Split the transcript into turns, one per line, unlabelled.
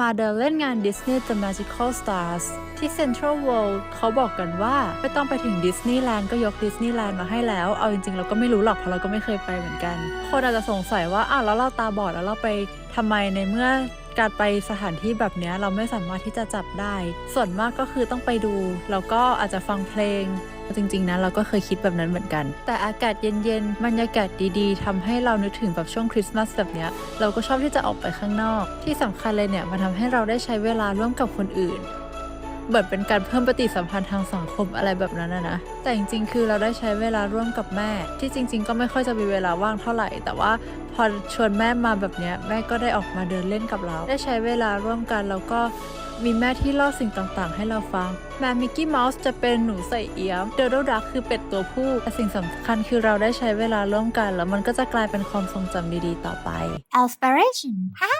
มาเดินเล่นงาน Disney The Magical Stars ที่ Central World เขาบอกกันว่า ไม่ต้องไปถึงดิสนีย์แลนด์ก็ยกดิสนีย์แลนด์มาให้แล้ว เอาจริงๆ เราก็ไม่รู้หรอกเพราะเราก็ไม่เคยไปเหมือนกัน คนอาจจะสงสัยว่าอ้าวแล้วเราตาบอดแล้วเราไปทำไมในเมื่อ การไปสถานที่แบบนี้เราไม่สามารถที่จะจับได้ ส่วนมากก็คือต้องไปดู แล้วก็อาจจะฟังเพลง จริงๆนะเราก็เคยคิดแบบนั้นเหมือนกัน แต่อากาศเย็นๆบรรยากาศดีๆทำให้เรานึกถึงแบบช่วงคริสต์มาสแบบเนี้ยเราก็ชอบที่จะออกไปข้างนอก ที่สำคัญเลยเนี่ยมันทำให้เราได้ใช้เวลาร่วมกับคนอื่น เหมือนเป็นการเพิ่มปฏิสัมพันธ์ทางสังคมอะไรแบบนั้นนะ แต่จริงๆ คือเราได้ใช้เวลาร่วมกับแม่ ที่จริง ๆ ก็ไม่ค่อยจะมีเวลาว่างเท่าไหร่ แต่ว่าพอชวนแม่มาแบบนี้แม่ก็ได้ออกมาเดินเล่นกับเรา ได้ใช้เวลาร่วมกันแล้วก็มีแม่ที่เล่าสิ่งต่างๆ ให้เราฟัง แม่มิกกี้เมาส์จะเป็นหนูใส่เอี้ยมเดโดดักคือเป็ดตัวผู้แต่สิ่งสำคัญคือเราได้ใช้เวลาร่วมกัน แล้วมันก็จะกลายเป็นความทรงจำดีๆ ต่อไป
Aspiration ฮ่า